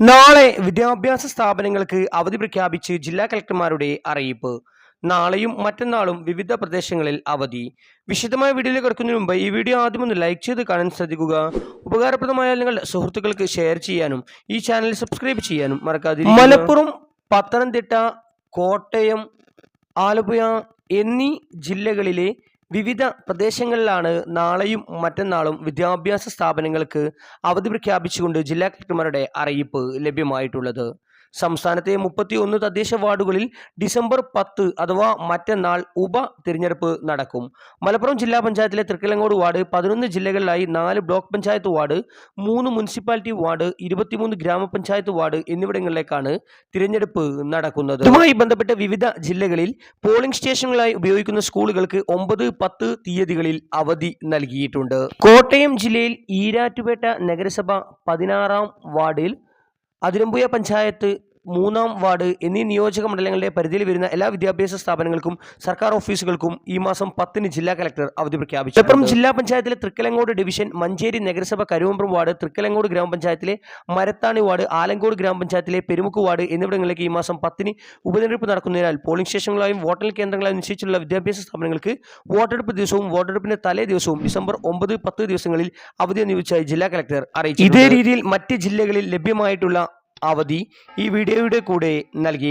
നാളെ വിദ്യാഭ്യാസ സ്ഥാപനങ്ങൾക്ക് അവധി പ്രഖ്യാപിച്ച് ജില്ലാ കളക്ടർമാരുടെ അറിയിപ്പ്. നാളെയും മറ്റന്നാളും വിവിധ പ്രദേശങ്ങളിൽ അവധി. വിശദമായ വീഡിയോയിൽ കിടക്കുന്നതിന് മുമ്പ് ഈ വീഡിയോ ആദ്യം ഒന്ന് ലൈക്ക് ചെയ്ത് കാണാൻ ശ്രദ്ധിക്കുക. ഉപകാരപ്രദമായ നിങ്ങളുടെ സുഹൃത്തുക്കൾക്ക് ഷെയർ ചെയ്യാനും ഈ ചാനൽ സബ്സ്ക്രൈബ് ചെയ്യാനും മറക്കാതെ മലപ്പുറം പത്തനംതിട്ട കോട്ടയം ആലപ്പുഴ എന്നീ ജില്ലകളിലെ വിവിധ പ്രദേശങ്ങളിലാണ് നാളെയും മറ്റന്നാളും വിദ്യാഭ്യാസ സ്ഥാപനങ്ങൾക്ക് അവധി പ്രഖ്യാപിച്ചുകൊണ്ട് ജില്ലാ കളക്ടർമാരുടെ അറിയിപ്പ് ലഭ്യമായിട്ടുള്ളത്. സംസ്ഥാനത്തെ മുപ്പത്തി ഒന്ന് തദ്ദേശ വാർഡുകളിൽ ഡിസംബർ പത്ത് അഥവാ മറ്റന്നാൾ ഉപ തിരഞ്ഞെടുപ്പ് നടക്കും. മലപ്പുറം ജില്ലാ പഞ്ചായത്തിലെ തൃക്കലങ്ങോട് വാർഡ് പതിനൊന്ന് ജില്ലകളിലായി നാല് ബ്ലോക്ക് പഞ്ചായത്ത് വാർഡ് മൂന്ന് മുനിസിപ്പാലിറ്റി വാർഡ് ഇരുപത്തിമൂന്ന് ഗ്രാമപഞ്ചായത്ത് വാർഡ് എന്നിവിടങ്ങളിലേക്കാണ് തിരഞ്ഞെടുപ്പ് നടക്കുന്നത്. ഇതുമായി ബന്ധപ്പെട്ട് വിവിധ ജില്ലകളിൽ പോളിംഗ് സ്റ്റേഷനുകളായി ഉപയോഗിക്കുന്ന സ്കൂളുകൾക്ക് ഒമ്പത് പത്ത് തീയതികളിൽ അവധി നൽകിയിട്ടുണ്ട്. കോട്ടയം ജില്ലയിൽ ഈരാറ്റുപേട്ട നഗരസഭ പതിനാറാം വാർഡിൽ അതിരമ്പുയ പഞ്ചായത്ത് മൂന്നാം വാർഡ് എന്നീ നിയോജക മണ്ഡലങ്ങളുടെ പരിധിയിൽ വരുന്ന എല്ലാ വിദ്യാഭ്യാസ സ്ഥാപനങ്ങൾക്കും സർക്കാർ ഓഫീസുകൾക്കും ഈ മാസം പത്തിന് ജില്ലാ കലക്ടർ അവധി പ്രഖ്യാപിച്ചു. മലപ്പുറം ജില്ലാ പഞ്ചായത്തിലെ തൃക്കലങ്ങോട് ഡിവിഷൻ മഞ്ചേരി നഗരസഭ കരുവമ്പ്രം വാർഡ് തൃക്കലങ്ങോട് ഗ്രാമപഞ്ചായത്തിലെ മരത്താണി വാർഡ് ആലങ്കോട് ഗ്രാമപഞ്ചായത്തിലെ പെരുമുക്ക് വാർഡ് എന്നിവിടങ്ങളിലേക്ക് ഈ മാസം പത്തിന് ഉപതെരഞ്ഞെടുപ്പ് നടക്കുന്നതിനാൽ പോളിംഗ് സ്റ്റേഷനുകളായും വോട്ടെണ്ണൽ കേന്ദ്രങ്ങളായും നിശ്ചയിച്ചുള്ള വിദ്യാഭ്യാസ സ്ഥാപനങ്ങൾക്ക് വോട്ടെടുപ്പ് ദിവസവും വോട്ടെടുപ്പിന്റെ തലേ ദിവസവും ഡിസംബർ ഒമ്പത് പത്ത് ദിവസങ്ങളിൽ അവധി അനുവദിച്ചായി ജില്ലാ കലക്ടർ അറിയിച്ചു ഇതേ രീതിയിൽ മറ്റ് ജില്ലകളിൽ ലഭ്യമായിട്ടുള്ള അവധി ഈ വീഡിയോയുടെ കൂടെ നൽകി.